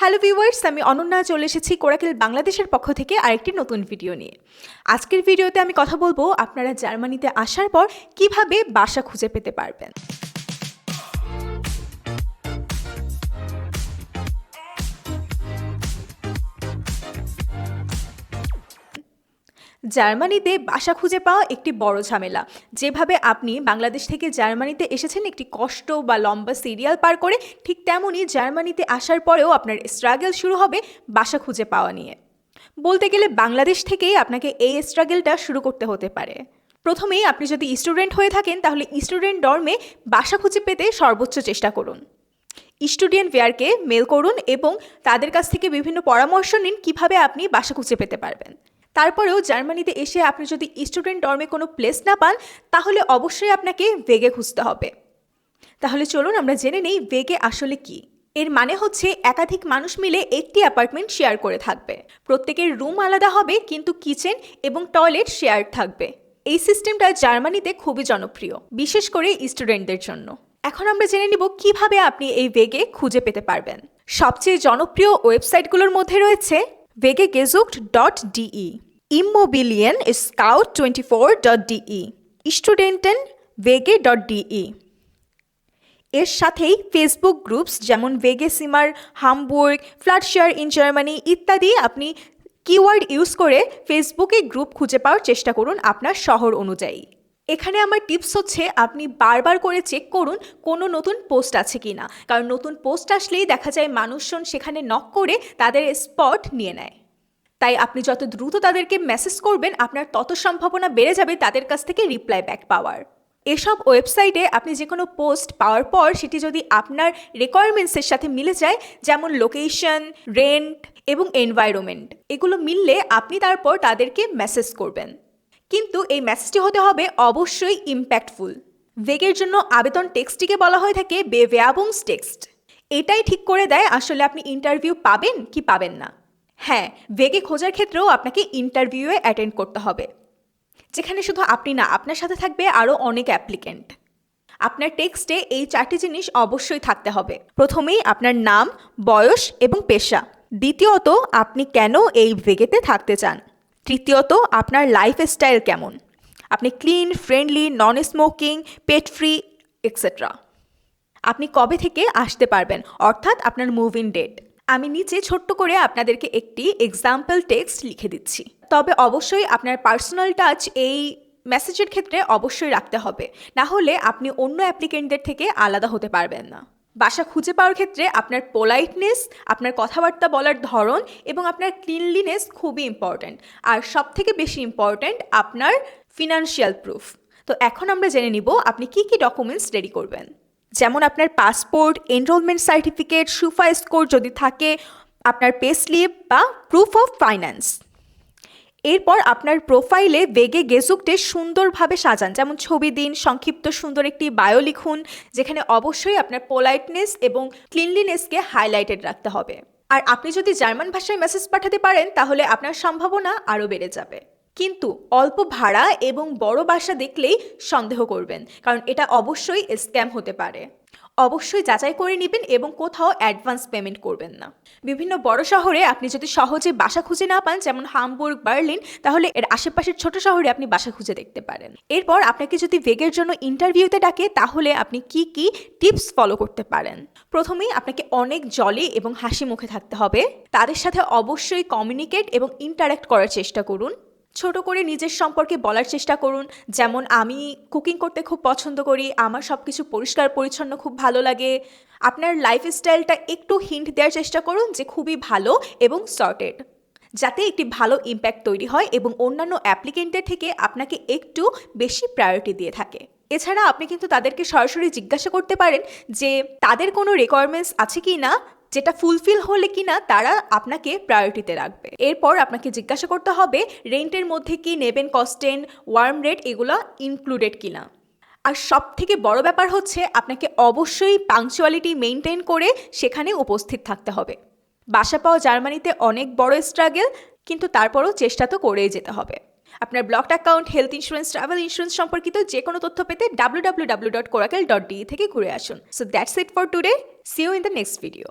Hello viewers আমি অনন্যা, চলে এসেছি কোরাকেল বাংলাদেশের পক্ষ থেকে আরেকটি নতুন ভিডিও নিয়ে। আজকের ভিডিওতে আমি কথা বলব আপনারা জার্মানিতে আসার পর কীভাবে বাসা খুঁজে পেতে পারবেন। জার্মানিতে বাসা খুঁজে পাওয়া একটি বড় ঝামেলা। যেভাবে আপনি বাংলাদেশ থেকে জার্মানিতে এসেছেন, একটি কষ্ট বা লম্বা সিরিয়াল পার করে, ঠিক তেমনই জার্মানিতে আসার পরেও আপনার স্ট্রাগল শুরু হবে বাসা খুঁজে পাওয়া নিয়ে। বলতে গেলে বাংলাদেশ থেকেই আপনাকে এই স্ট্রাগলটা শুরু করতে হতে পারে। প্রথমেই আপনি যদি স্টুডেন্ট হয়ে থাকেন, তাহলে স্টুডেন্ট ডর্মে বাসা খুঁজে পেতে সর্বোচ্চ চেষ্টা করুন। স্টুডেন্ট ওয়্যারকে মেল করুন এবং তাদের কাছ থেকে বিভিন্ন পরামর্শ নিন কীভাবে আপনি বাসা খুঁজে পেতে পারবেন। তারপরেও জার্মানিতে এসে আপনি যদি স্টুডেন্ট ডর্মে কোনো প্লেস না পান, তাহলে অবশ্যই আপনাকে ভেগে খুঁজতে হবে। তাহলে চলুন আমরা জেনে নেই ভেগে আসলে কি। এর মানে হচ্ছে একাধিক মানুষ মিলে একটি অ্যাপার্টমেন্ট শেয়ার করে থাকবে। প্রত্যেকের রুম আলাদা হবে, কিন্তু কিচেন এবং টয়লেট শেয়ার থাকবে। এই সিস্টেমটা জার্মানিতে খুবই জনপ্রিয়, বিশেষ করে স্টুডেন্টদের জন্য। এখন আমরা জেনে নিব কীভাবে আপনি এই ভেগে খুঁজে পেতে পারবেন। সবচেয়ে জনপ্রিয় ওয়েবসাইটগুলোর মধ্যে রয়েছে ভেগে গেজুক্ট ডট ডিই ডিই স্টুডেন্টেন ভেগে ডট ডিই এর সাথেই ফেসবুক গ্রুপস যেমন ভেগেসিমার হামবুর্গ ফ্ল্যাটশেয়ার ইন জার্মানি ইত্যাদি আপনি কিওয়ার্ড ইউজ করে ফেসবুকে গ্রুপ খুঁজে পাওয়ার চেষ্টা করুন আপনার শহর অনুযায়ী। এখানে আমার টিপস হচ্ছে আপনি বারবার করে চেক করুন কোনো নতুন পোস্ট আছে কি না কারণ নতুন পোস্ট আসলেই দেখা যায় মানুষজন সেখানে নক করে তাদের স্পট নিয়ে নেয়। তাই আপনি যত দ্রুত তাদেরকে মেসেজ করবেন, আপনার তত সম্ভাবনা বেড়ে যাবে তাদের কাছ থেকে রিপ্লাই ব্যাক পাওয়ার। এসব ওয়েবসাইটে আপনি যে কোনো পোস্ট পাওয়ার পর, সেটি যদি আপনার রিকোয়ারমেন্টসের সাথে মিলে যায়, যেমন লোকেশন রেন্ট এবং এনভায়রনমেন্ট এগুলো মিললে আপনি তারপর তাদেরকে মেসেজ করবেন। কিন্তু এই মেসেজটি হতে হবে অবশ্যই ইম্প্যাক্টফুল ভেগের জন্য আবেদন টেক্সটটিকে বলা হয়ে থাকে বেভেয়াবংস টেক্সট এটাই ঠিক করে দেয় আসলে আপনি ইন্টারভিউ পাবেন কি পাবেন না। হ্যাঁ ভেগে খোঁজার ক্ষেত্রেও আপনাকে ইন্টারভিউয়ে অ্যাটেন্ড করতে হবে। যেখানে শুধু আপনি না, আপনার সাথে থাকবে আরও অনেক অ্যাপ্লিকেন্ট আপনার টেক্সটে এই চারটি জিনিস অবশ্যই থাকতে হবে। প্রথমেই আপনার নাম, বয়স এবং পেশা। দ্বিতীয়ত, আপনি কেন এই ভেগেতে থাকতে চান। তৃতীয়ত, আপনার লাইফ স্টাইল কেমন? আপনি clean friendly non smoking pet free etcetera আপনি কবে থেকে আসতে পারবেন? অর্থাৎ আপনার মুভ ইন ডেট আমি নিচে ছোট্ট করে আপনাদেরকে একটি এক্সাম্পল টেক্সট লিখে দিচ্ছি। তবে অবশ্যই আপনার পার্সোনাল টাচ এই মেসেজের ক্ষেত্রে অবশ্যই রাখতে হবে। না হলে আপনি অন্য অ্যাপ্লিকেন্টদের থেকে আলাদা হতে পারবেন না। বাসা খুঁজে পাওয়ার ক্ষেত্রে আপনার পোলাইটনেস আপনার কথাবার্তা বলার ধরন এবং আপনার ক্লিনলিনেস খুবই ইম্পর্ট্যান্ট আর সব থেকে বেশি ইম্পর্ট্যান্ট আপনার ফিনান্সিয়াল প্রুফ তো এখন আমরা জেনে নিব আপনি কি কি ডকুমেন্টস রেডি করবেন। যেমন আপনার পাসপোর্ট এনরোলমেন্ট সার্টিফিকেট সুফা স্কোর যদি থাকে, আপনার পে স্লিপ বা প্রুফ অফ ফাইন্যান্স এরপর আপনার প্রোফাইলে বেগে গেজুকটে সুন্দরভাবে সাজান। যেমন ছবি দিন, সংক্ষিপ্ত সুন্দর একটি বায়ো লিখুন, যেখানে অবশ্যই আপনার পোলাইটনেস এবং ক্লিনলিনেসকে হাইলাইটেড রাখতে হবে। আর আপনি যদি জার্মান ভাষায় মেসেজ পাঠাতে পারেন, তাহলে আপনার সম্ভাবনা আরও বেড়ে যাবে। কিন্তু অল্প ভাড়া এবং বড় বাসা দেখলেই সন্দেহ করবেন, কারণ এটা অবশ্যই স্ক্যাম হতে পারে। অবশ্যই যাচাই করে নেবেন এবং কোথাও অ্যাডভান্স পেমেন্ট করবেন না। বিভিন্ন বড় শহরে আপনি যদি সহজে বাসা খুঁজে না পান, যেমন হামবুর্গ, বার্লিন, তাহলে এর আশেপাশের ছোট শহরে আপনি বাসা খুঁজে দেখতে পারেন। এরপর আপনাকে যদি ভেগের জন্য ইন্টারভিউতে ডাকে, তাহলে আপনি কি কি টিপস ফলো করতে পারেন? প্রথমেই আপনাকে অনেক জলে এবং হাসি মুখে থাকতে হবে। তাদের সাথে অবশ্যই কমিউনিকেট এবং ইন্টারাক্ট করার চেষ্টা করুন। ছোট করে নিজের সম্পর্কে বলার চেষ্টা করুন। যেমন, আমি কুকিং করতে খুব পছন্দ করি, আমার সব কিছু পরিষ্কার, পরিচ্ছন্ন, খুব ভালো লাগে। আপনার লাইফ স্টাইলটা একটু হিন্ট দেওয়ার চেষ্টা করুন যে খুবই ভালো এবং সর্টেড যাতে একটি ভালো ইম্প্যাক্ট তৈরি হয় এবং অন্যান্য অ্যাপ্লিকেন্টের থেকে আপনাকে একটু বেশি প্রায়োরিটি দিয়ে থাকে। এছাড়া আপনি কিন্তু তাদেরকে সরাসরি জিজ্ঞাসা করতে পারেন যে, তাদের কোনো রিকোয়ারমেন্টস আছে কি না? যেটা ফুলফিল হলে কিনা তারা আপনাকে প্রায়োরিটিতে রাখবে। এরপর আপনাকে জিজ্ঞাসা করতে হবে রেন্টের মধ্যে কি নেবেন কস্টেন ওয়ার্ম রেট এগুলো ইনক্লুডেড কিনা। আর সব থেকে বড় ব্যাপার হচ্ছে, আপনাকে অবশ্যই পাংচুয়ালিটি মেনটেন করে সেখানে উপস্থিত থাকতে হবে। বাসা পাওয়া জার্মানিতে অনেক বড় স্ট্রাগেল কিন্তু তারপরও চেষ্টা তো করেই যেতে হবে। আপনার blocked account health insurance travel insurance সম্পর্কিত যে কোনো তথ্য পেতে W W W dot কোরাকেল dot D থেকে ঘুরে আসুন। So that's it for today see you in the next video